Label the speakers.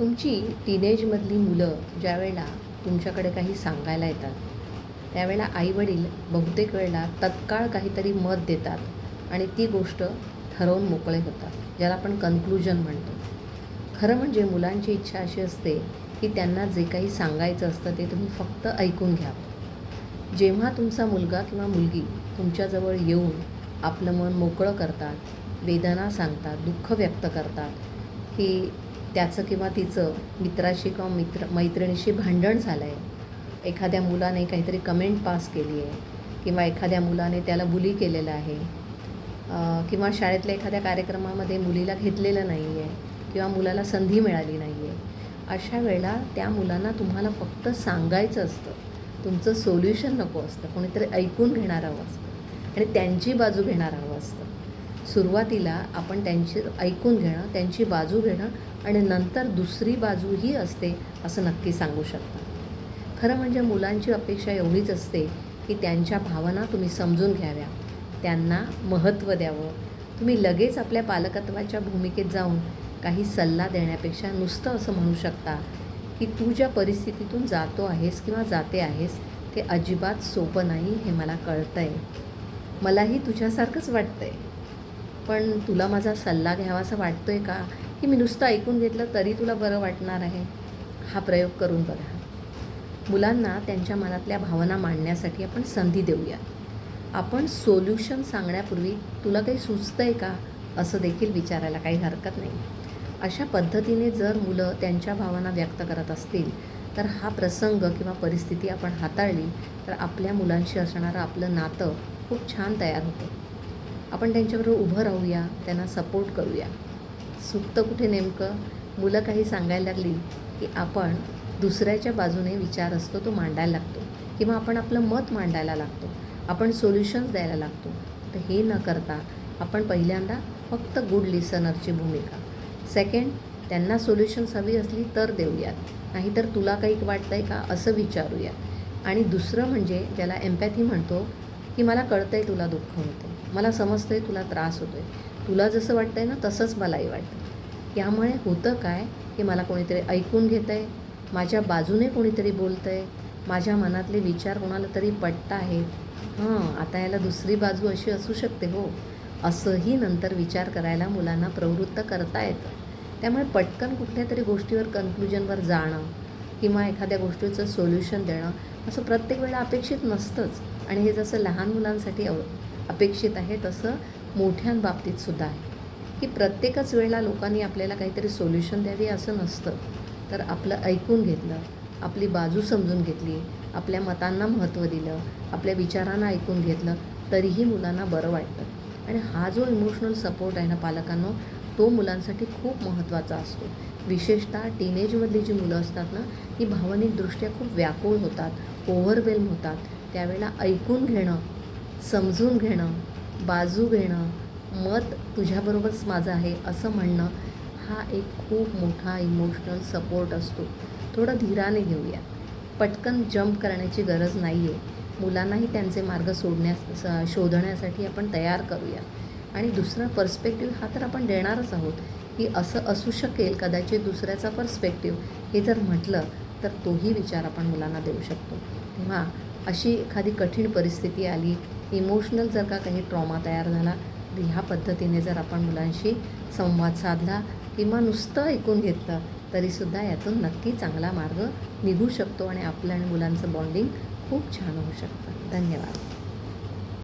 Speaker 1: तुमची टीनेजमधली मुलं ज्यावेळेला तुमच्याकडे काही सांगायला येतात त्यावेळेला आईवडील बहुतेक वेळेला तत्काळ काहीतरी मत देतात आणि ती गोष्ट ठरवून मोकळे होतात ज्याला आपण कन्क्लुजन म्हणतो. खरं म्हणजे मुलांची इच्छा अशी असते की त्यांना जे काही सांगायचं असतं ते तुम्ही फक्त ऐकून घ्या. जेव्हा तुमचा मुलगा किंवा मुलगी तुमच्याजवळ येऊन आपलं मन मोकळं करतात वेदना सांगतात दुःख व्यक्त करतात की त्याचं किंवा तिचं मित्राशी किंवा मित्र मैत्रिणीशी भांडण झालं आहे एखाद्या मुलाने काहीतरी कमेंट पास केली आहे किंवा एखाद्या मुलाने त्याला बुली केलेलं आहे. किंवा शाळेतल्या एखाद्या कार्यक्रमामध्ये मुलीला घेतलेलं नाही आहे किंवा मुलाला संधी मिळाली नाही आहे अशा वेळेला त्या मुलांना तुम्हाला फक्त सांगायचं असतं. तुमचं सोल्युशन नको असतं. कोणीतरी ऐकून घेणार हवं असतं. आणि त्यांची बाजू घेणार हवं असतं. सुरुवातीला आपण त्यांची ऐकून घेणं त्यांची बाजू घेणं आणि नंतर दुसरी बाजूही असते असं नक्की सांगू शकता. खरं म्हणजे मुलांची अपेक्षा एवढीच असते की त्यांच्या भावना तुम्ही समजून घ्याव्या. त्यांना महत्त्व द्यावं. तुम्ही लगेच आपल्या पालकत्वाच्या भूमिकेत जाऊन काही सल्ला देण्यापेक्षा नुसतं असं म्हणू शकता की तू ज्या परिस्थितीतून जातो आहेस किंवा जाते आहेस ते अजिबात सोपं नाही हे मला कळतं आहे मलाही तुझ्यासारखंच वाटतं आहे पण तुला माझा सल्ला घ्यावासा वाटतो आहे का? की मी नुसतं ऐकून घेतलं तरी तुला बरं वाटणार आहे? हा प्रयोग करून बघा. मुलांना त्यांच्या मनातल्या भावना मांडण्यासाठी आपण संधी देऊया. आपण सोल्युशन सांगण्यापूर्वी तुला काही सुचतं आहे का? असं देखील विचारायला काही हरकत नाही. अशा पद्धतीने जर मुलं त्यांच्या भावना व्यक्त करत असतील तर हा प्रसंग किंवा परिस्थिती आपण हाताळली तर आपल्या मुलांशी असणारं आपलं नातं खूप छान तयार होतं. आपण त्यांच्याबरोबर उभं राहूया त्यांना सपोर्ट करूया. सुप्त कुठे नेमकं? मुलं काही सांगायला लागली की आपण दुसऱ्याच्या बाजूने विचार असतो तो मांडायला लागतो. किंवा आपण आपलं मत मांडायला लागतो. आपण सोल्युशन्स द्यायला लागतो. तर हे न करता आपण पहिल्यांदा फक्त गुड लिसनरची भूमिका. सेकंड त्यांना सोल्युशन्स हवी असली तर देऊयात. नाहीतर तुला काही वाटतं आहे का असं विचारूया आणि दुसरं म्हणजे ज्याला एम्पॅथी म्हणतो की मला कळतं आहे तुला दुःख होतं आहे मला समजतं आहे तुला त्रास होतो आहे तुला जसं वाटतं आहे ना तसंच मलाही वाटतं. यामुळे होतं काय की मला कोणीतरी ऐकून घेतं आहे माझ्या बाजूने कोणीतरी बोलतं आहे माझ्या मनातले विचार कोणाला तरी पटत आहेत. हां आता याला दुसरी बाजू अशी असू शकते हो. असंही नंतर विचार करायला मुलांना प्रवृत्त करता येतं. त्यामुळे पटकन कुठल्या तरी गोष्टीवर कन्क्लुजनवर जाणं किंवा एखाद्या गोष्टीचं सोल्युशन देणं असं प्रत्येक वेळा अपेक्षित नसतंच. आणि हे जसं लहान मुलांसाठी अव अपेक्षित आहे तसं मोठ्यांबाबतीत सुद्धा आहे. की प्रत्येकच वेळेला लोकांनी आपल्याला काहीतरी सोल्युशन द्यावी असं नसतं. तर आपलं ऐकून घेतलं आपली बाजू समजून घेतली आपल्या मतांना महत्त्व दिलं आपल्या विचारांना ऐकून घेतलं तरीही मुलांना बरं वाटतं. आणि हा जो इमोशनल सपोर्ट आहे ना पालकांनो तो मुलांसाठी खूप महत्त्वाचा असतो. विशेषतः टीनेजमधली जी मुलं असतात ना ती भावनिकदृष्ट्या खूप व्याकुळ होतात ओव्हरवेल्म होतात. त्यावेळेला ऐकून घेणं समजून घेणं बाजू घेणं मत तुझ्याबरोबरच माझं आहे असं म्हणणं हा एक खूप मोठा इमोशनल सपोर्ट असतो. थोडं धीराने घेऊया. पटकन जंप करण्याची गरज नाही आहे मुलांनाही त्यांचे मार्ग सोडण्यास शोधण्यासाठी आपण तयार करूया. आणि दुसरा पर्स्पेक्टिव्ह हा तर आपण देणारच आहोत. की असं असू शकेल कदाचित दुसऱ्याचा पर्स्पेक्टिव्ह हे जर म्हटलं तर तोही विचार आपण मुलांना देऊ शकतो. तेव्हा अशी एखादी कठीण परिस्थिती आली इमोशनल जर का काही ट्रॉमा तयार झाला तर ह्या पद्धतीने जर आपण मुलांशी संवाद साधला किंवा नुसतं ऐकून घेतलं तरीसुद्धा यातून नक्की चांगला मार्ग निघू शकतो आणि आपलं आणि मुलांचं बॉन्डिंग खूप छान होऊ शकतं. धन्यवाद.